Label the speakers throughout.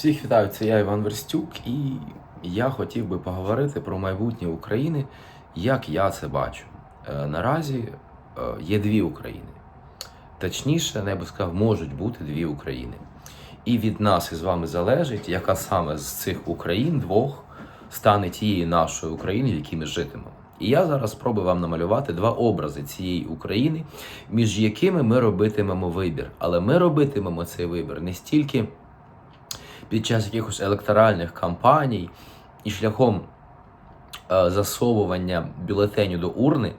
Speaker 1: Всіх вітаю, це я Іван Верстюк, і я хотів би поговорити про майбутнє України, як я це бачу. Е, Наразі е, є дві України. Точніше, я би сказав, можуть бути дві України. І від нас із вами залежить, яка саме з цих Україн двох стане тією нашою Україною, в якій ми житимемо. І я зараз спробую вам намалювати два образи цієї України, між якими ми робитимемо вибір. Але ми робитимемо цей вибір не стільки під час якихось електоральних кампаній і шляхом е, засовування бюлетеню до урни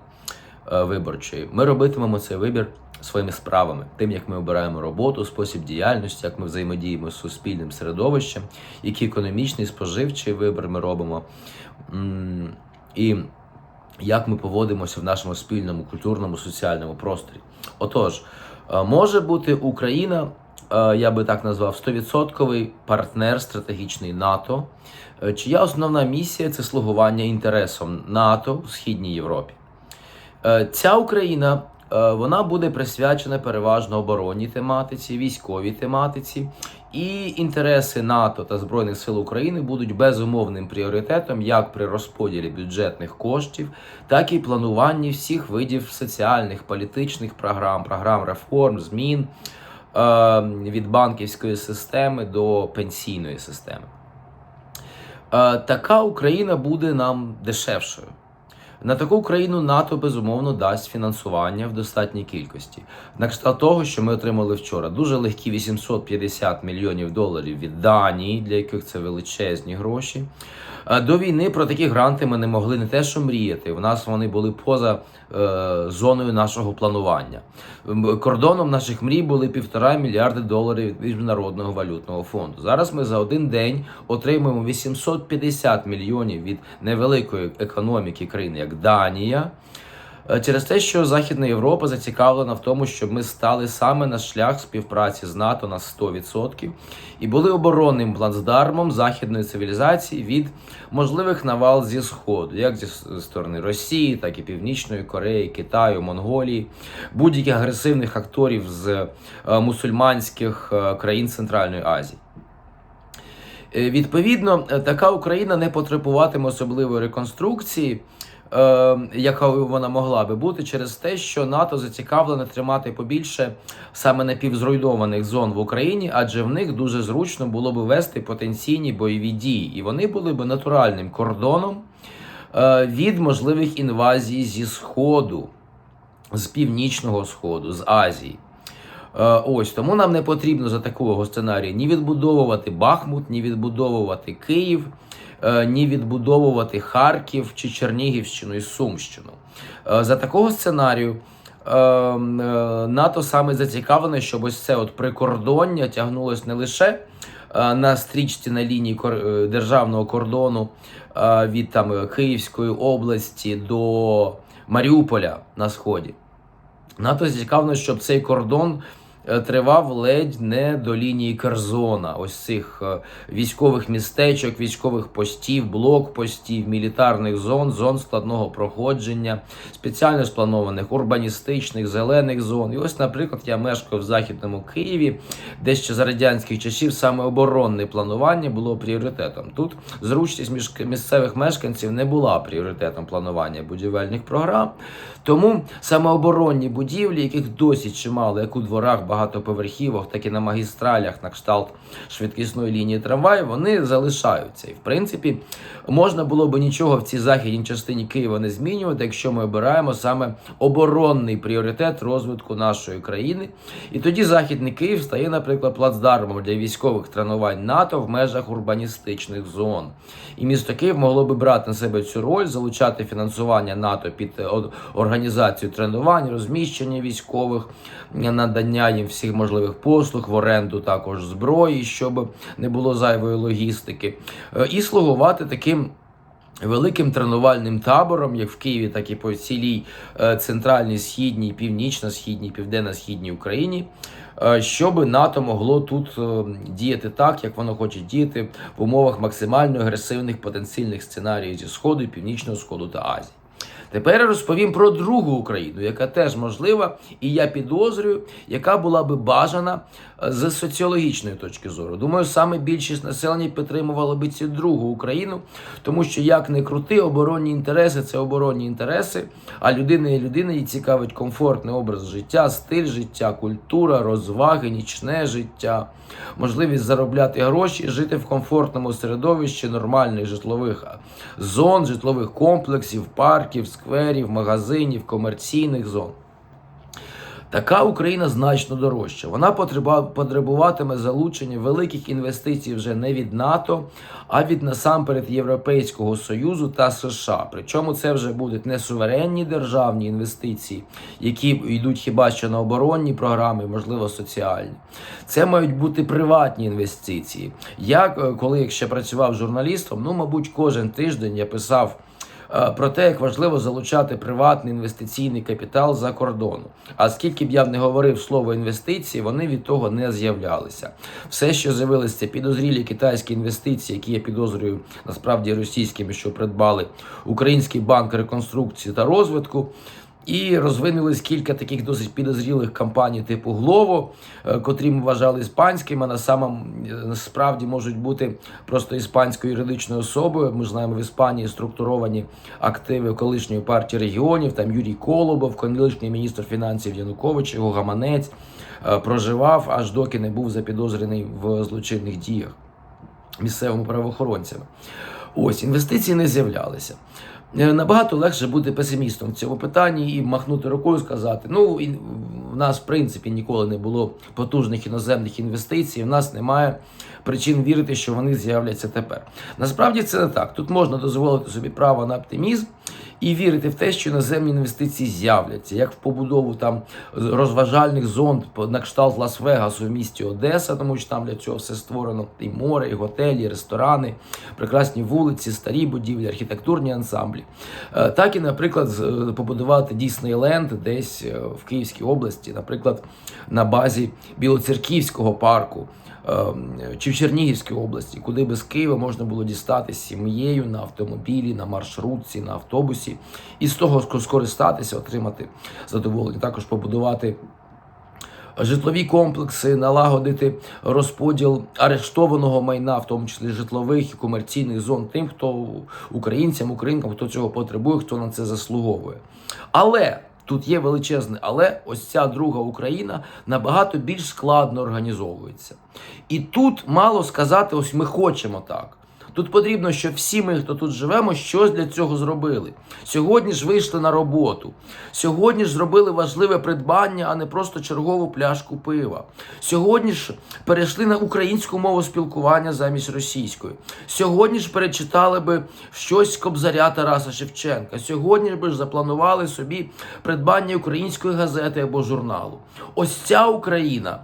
Speaker 1: е, виборчої, ми робитимемо цей вибір своїми справами, тим, як ми обираємо роботу, спосіб діяльності, як ми взаємодіємо з суспільним середовищем, який економічний, споживчий вибір ми робимо. І як ми поводимося в нашому спільному культурному соціальному просторі. Отож, е, може бути Україна, я би так назвав, 100% партнер стратегічний НАТО, е, чия основна місія це слугування інтересам НАТО в Східній Європі. Е, Ця Україна е, вона буде присвячена переважно оборонній тематиці, військовій тематиці, і інтереси НАТО та Збройних сил України будуть безумовним пріоритетом як при розподілі бюджетних коштів, так і плануванні всіх видів соціальних, політичних програм, програм реформ, змін. е, від банківської системи до пенсійної системи. Е, Така Україна буде нам дешевшою. На таку країну НАТО безумовно дасть фінансування в достатній кількості. На кшталт того, що ми отримали вчора, дуже легкі 850 мільйонів доларів від Данії, для яких це величезні гроші. Е, До війни про такі гранти ми не могли не те, що мріяти. В нас вони були поза е, зоною нашого планування. Кордоном наших мрій були півтора мільярди доларів від міжнародного валютного фонду. Зараз ми за один день отримуємо 850 мільйонів від невеликої економіки країни, як Данія. Е, Через те, що Західна Європа зацікавлена в тому, щоб ми стали саме на шлях співпраці з НАТО на 100% і були оборонним плацдармом західної цивілізації від можливих навал зі сходу, як зі сторони Росії, так і Північної Кореї, Китаю, Монголії, будь-яких агресивних акторів з е, мусульманських е, країн Центральної Азії. Відповідно, така Україна не потребуватиме особливої реконструкції, якою вона могла би бути, через те, що НАТО зацікавлене тримати побільше саме напівзруйнованих зон в Україні, адже в них дуже зручно було би вести потенційні бойові дії, і вони були б натуральним кордоном е, від можливих інвазій зі Сходу, з північного сходу, з Азії. Е, Ось тому нам не потрібно за такого сценарію ні відбудовувати Бахмут, ні відбудовувати Київ, е, ні відбудовувати Харків чи Чернігівщину і Сумщину. Е, За такого сценарію НАТО саме зацікавлене, щоб ось це от прикордоння тягнулось не лише на стрічці на лінії державного кордону від там Київської області до Маріуполя на сході. НАТО зацікавлено, щоб цей кордон тривав ледь не до лінії Керзона, ось цих е, військових містечок, військових постів, блокпостів, мілітарних зон, зон складного проходження, спеціально спланованих урбаністичних зелених зон. І ось, наприклад, я мешкаю в західному Києві, де ще за радянських часів саме оборонне планування було пріоритетом. Тут зручність місцевих мешканців не була пріоритетом планування будівельних програм. Тому саме оборонні будівлі, яких досі чимало, як у дворах багатоповерхівок, так і на магістралях на кшталт швидкісної лінії трамваю, вони залишаються. І в принципі можна було би нічого в цій західній частині Києва не змінювати, якщо ми обираємо саме оборонний пріоритет розвитку нашої країни. І тоді західний Київ стає, наприклад, плацдармом для військових тренувань НАТО в межах урбаністичних зон. І місто Київ могло би брати на себе цю роль, залучати фінансування НАТО під е, організацію тренувань, розміщення військових, надання їм всіх можливих послуг, в оренду також зброї, щоб не було зайвої логістики, Е, і слугувати таким. Великим тренувальним табором, як в Києві, так і по цілій е, центральній, східній, північно-східній, південно-східній Україні, е, щоб НАТО могло тут діяти так, як воно хоче діяти в умовах максимально агресивних потенційних сценаріїв зі Сходу, Північного Сходу та Азії. Тепер я розповім про другу Україну, яка теж можлива, і я підозрюю, яка була би бажана з соціологічної точки зору. Думаю, саме більшість населення підтримувало би цю другу Україну, тому що як не крути, оборонні інтереси це оборонні інтереси. А людина є людина, їй цікавить комфортний образ життя, стиль життя, культура, розваги, нічне життя, можливість заробляти гроші, жити в комфортному середовищі нормальних житлових зон, житлових комплексів, парків, скверів, магазинів, комерційних зон. Така Україна значно дорожча. Вона потребуватиме залучення великих інвестицій вже не від НАТО, а від насамперед Європейського Союзу та США. Причому це вже будуть не суверенні державні інвестиції, які йдуть хіба що на оборонні програми, можливо, соціальні. Це мають бути приватні інвестиції. Я е, коли ще працював журналістом, ну мабуть, кожен тиждень я писав. Е, Про те, як важливо залучати приватний інвестиційний капітал за кордону. А скільки б я не говорив слово інвестиції, вони від того не з'являлися. Все, що з'явилися, підозрілі китайські інвестиції, які я підозрюю насправді російськими, що придбали Український банк реконструкції та розвитку. І розвинулись кілька таких досить підозрілих компаній типу Глово, е, котрі ми вважали іспанськими, а на самом е, насправді можуть бути просто іспанською юридичною особою. Ми знаємо в Іспанії структуровані активи колишньої партії регіонів. Там Юрій Колобов, колишній міністр фінансів Янукович, його гаманець е, проживав аж доки не був запідозрений в злочинних діях місцевими правоохоронцями. Ось інвестиції не з'являлися. Е, Набагато легше бути песимістом в цьому питанні і махнути рукою, сказати: ну і в нас в принципі ніколи не було потужних іноземних інвестицій. В нас немає причин вірити, що вони з'являться тепер. Насправді це не так. Тут можна дозволити собі право на оптимізм і вірити в те, що іноземні інвестиції з'являться, як в побудову там розважальних зон по- на кшталт Лас-Вегасу в місті Одеса, тому що там для цього все створено і море, і готелі, і ресторани, прекрасні вулиці, старі будівлі, архітектурні ансамблі. Е, Так і, наприклад, е, побудувати Діснейленд десь е, в Київській області, наприклад, на базі Білоцерківського парку. Е, Чи в Чернігівській області, куди без Києва можна було дістатися сім'єю на автомобілі, на маршрутці, на автобусі, і з того скористатися, отримати задоволення. Також побудувати житлові комплекси, налагодити розподіл арештованого майна, в тому числі житлових і комерційних зон, тим, хто українцям, українкам, хто цього потребує, хто на це заслуговує. Але тут є величезне, але ось ця друга Україна набагато більш складно організовується. І тут мало сказати, ось ми хочемо так. Тут потрібно, щоб всі ми, хто тут живемо, щось для цього зробили. Сьогодні ж вийшли на роботу. Сьогодні ж зробили важливе придбання, а не просто чергову пляшку пива. Сьогодні ж перейшли на українську мову спілкування замість російської. Сьогодні ж перечитали би щось Кобзаря Тараса Шевченка. Сьогодні ж би ж запланували собі придбання української газети або журналу. Ось ця Україна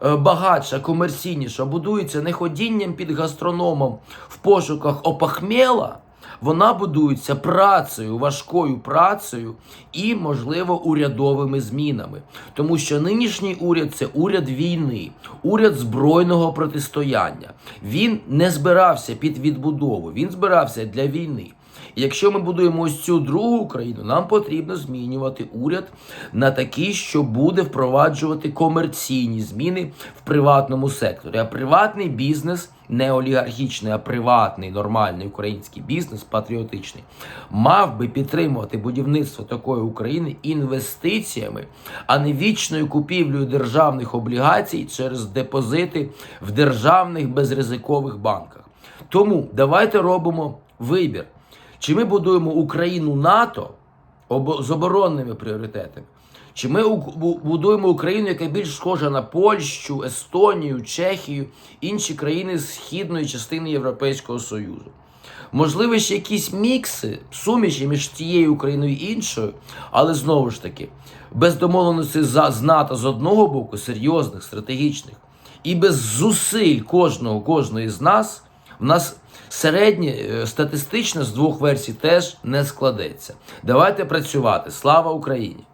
Speaker 1: багатша, комерційніша, будується не ходінням під гастрономом в пошуках опахмєла, вона будується працею, важкою працею і, можливо, урядовими змінами. Тому що нинішній уряд це уряд війни, уряд збройного протистояння. Він не збирався під відбудову, він збирався для війни. Якщо ми будуємо ось цю другу Україну, нам потрібно змінювати уряд на такий, що буде впроваджувати комерційні зміни в приватному секторі. А приватний бізнес, не олігархічний, а приватний нормальний український бізнес, патріотичний, мав би підтримувати будівництво такої України інвестиціями, а не вічною купівлею державних облігацій через депозити в державних безризикових банках. Тому давайте робимо вибір. Чи ми будуємо Україну НАТО з оборонними пріоритетами? Чи ми будуємо Україну, яка більш схожа на Польщу, Естонію, Чехію, інші країни східної частини Європейського Союзу? Можливо, ще якісь мікси, суміші між тією Україною і іншою, але знову ж таки, без домовленості з НАТО з одного боку, серйозних, стратегічних, і без зусиль кожного, кожної з нас, в нас середнє е, статистично з двох версій теж не складеться. Давайте працювати. Слава Україні!